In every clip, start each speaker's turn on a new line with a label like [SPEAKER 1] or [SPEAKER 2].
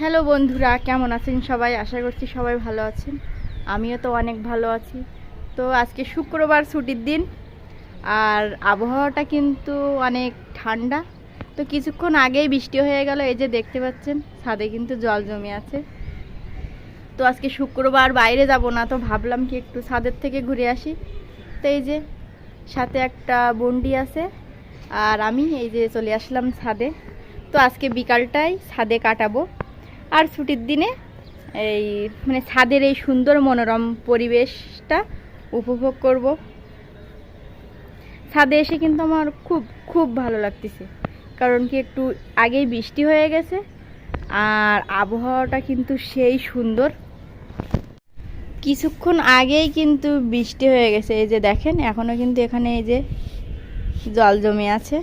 [SPEAKER 1] Hello বন্ধুরা, কেমন আছেন সবাই? আশা করছি সবাই ভালো আছেন। আমিও তো অনেক ভালো আছি। তো আজকে শুক্রবার ছুটির দিন, আর আবহাওয়াটা কিন্তু অনেক ঠান্ডা। তো কিছুক্ষণ আগেই বৃষ্টি হয়ে গেল, এই যে দেখতে পাচ্ছেন, ছাদে কিন্তু জল জমে আছে। তো আজকে শুক্রবার বাইরে যাব না, তো ভাবলাম কি একটু ছাদের থেকে ঘুরে আসি। তো এই যে সাথে একটা বন্ডি আছে, আর আমি এই যে চলে আসলাম ছাদে। তো আজকে বিকালটাই ছাদে কাটাবো। আর ছুটির দিনে এই মানে ছাদের এই সুন্দর মনোরম পরিবেশটা উপভোগ করব। ছাদে এসে কিন্তু আমার খুব খুব ভালো লাগতেছে। কারণ কি একটু আগেই বৃষ্টি হয়ে গেছে আর আবহাওয়াটা কিন্তু সেই সুন্দর। কিছুক্ষণ আগেই কিন্তু বৃষ্টি হয়ে গেছে। এই যে দেখেন এখনও কিন্তু এখানে এই যে জল জমে আছে।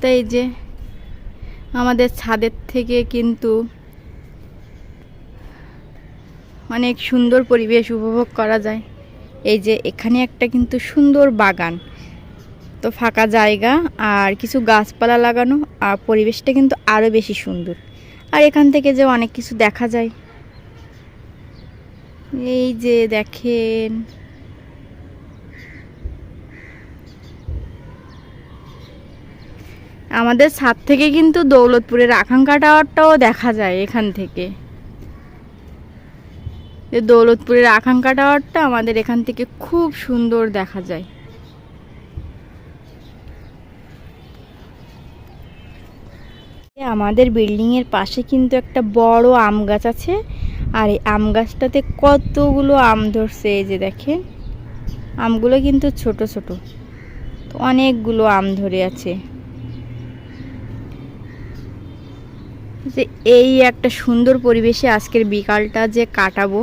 [SPEAKER 1] তো এই যে আমাদের ছাদের থেকে কিন্তু অনেক সুন্দর পরিবেশ উপভোগ করা যায়। এই যে এখানে একটা কিন্তু সুন্দর বাগান। তো ফাঁকা জায়গা আর কিছু গাছপালা লাগানো আর পরিবেশটা কিন্তু আরও বেশি সুন্দর। আর এখান থেকে যে অনেক কিছু দেখা যায়। এই যে দেখেন আমাদের ছাদ থেকে কিন্তু দৌলতপুরের আকাঙ্ক্ষা টাওয়ারটাও দেখা যায় এখান থেকে। দৌলতপুরের আকাঙ্ক্ষা টাওয়ারটা আমাদের এখান থেকে খুব সুন্দর দেখা যায়। আমাদের বিল্ডিংয়ের পাশে কিন্তু একটা বড় আম গাছ আছে, আর এই আম গাছটাতে কতগুলো আম ধরছে এই যে দেখেন। আমগুলো কিন্তু ছোট ছোট অনেকগুলো আম ধরে আছে। যে এই একটা সুন্দর পরিবেশে আজকের বিকালটা যে কাটাবো,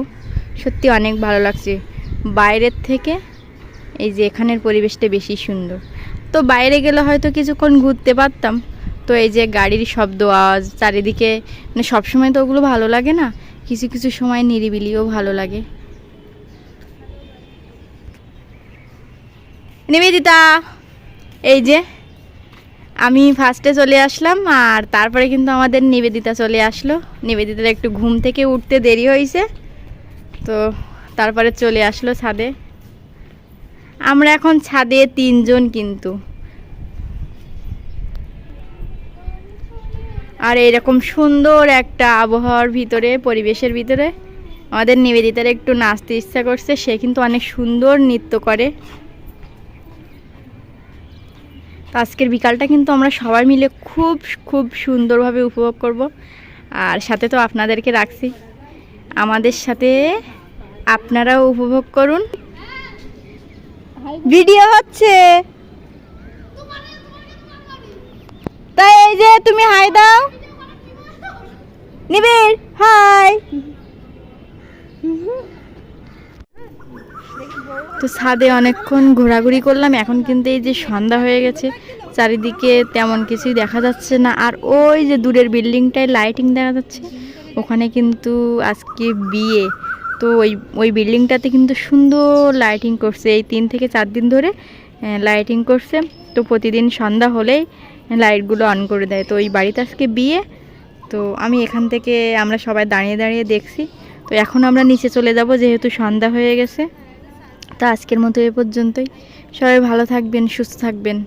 [SPEAKER 1] সত্যি অনেক ভালো লাগছে। বাইরের থেকে এই যে এখানের পরিবেশটা বেশি সুন্দর। তো বাইরে গেলে হয়তো কিছুক্ষণ ঘুরতে পারতাম। তো এই যে গাড়ির শব্দ, আওয়াজ, চারিদিকে মানে সবসময় তো ওগুলো ভালো লাগে না? কিছু কিছু সময় নিরিবিলিও ভালো লাগে। নিবেদিতা, এই যে আমি ফার্স্টে চলে আসলাম, আর তারপরে কিন্তু আমাদের নিবেদিতা চলে আসলো। নিবেদিতার একটু ঘুম থেকে উঠতে দেরি হয়েছে, তো তারপরে চলে আসলো ছাদে। আমরা এখন ছাদে তিনজন কিন্তু। আর এরকম সুন্দর একটা আবহাওয়ার ভিতরে, পরিবেশের ভিতরে, আমাদের নিবেদিতার একটু নাচতে ইচ্ছা করছে, সে কিন্তু অনেক সুন্দর নৃত্য করে। তো আজকের বিকালটা কিন্তু আমরা সবাই মিলে খুব খুব সুন্দরভাবে উপভোগ করব। আর সাথে তো আপনাদেরকে রাখছি। আমাদের সাথে আপনারাও উপভোগ করুন। ভিডিও হচ্ছে। তাই এই যে তুমি হাই দাও। নিবিড়, হাই। তো ছাদে অনেকক্ষণ ঘোরাঘুরি করলাম। এখন কিন্তু এই যে সন্ধ্যা হয়ে গেছে, চারিদিকে তেমন কিছুই দেখা যাচ্ছে না। আর ওই যে দূরের বিল্ডিংটায় লাইটিং দেখা যাচ্ছে, ওখানে কিন্তু আজকে বিয়ে। তো ওই ওই বিল্ডিংটাতে কিন্তু সুন্দর লাইটিং করছে। এই তিন থেকে চার দিন ধরে লাইটিং করছে। তো প্রতিদিন সন্ধ্যা হলেই লাইটগুলো অন করে দেয়। তো ওই বাড়িতে আজকে বিয়ে। তো আমি এখান থেকে আমরা সবাই দাঁড়িয়ে দাঁড়িয়ে দেখছি। তো এখন আমরা নিচে চলে যাব, যেহেতু সন্ধ্যা হয়ে গেছে। তো আজকের মতো এ পর্যন্তই। সবাই ভালো থাকবেন সুস্থ থাকবেন।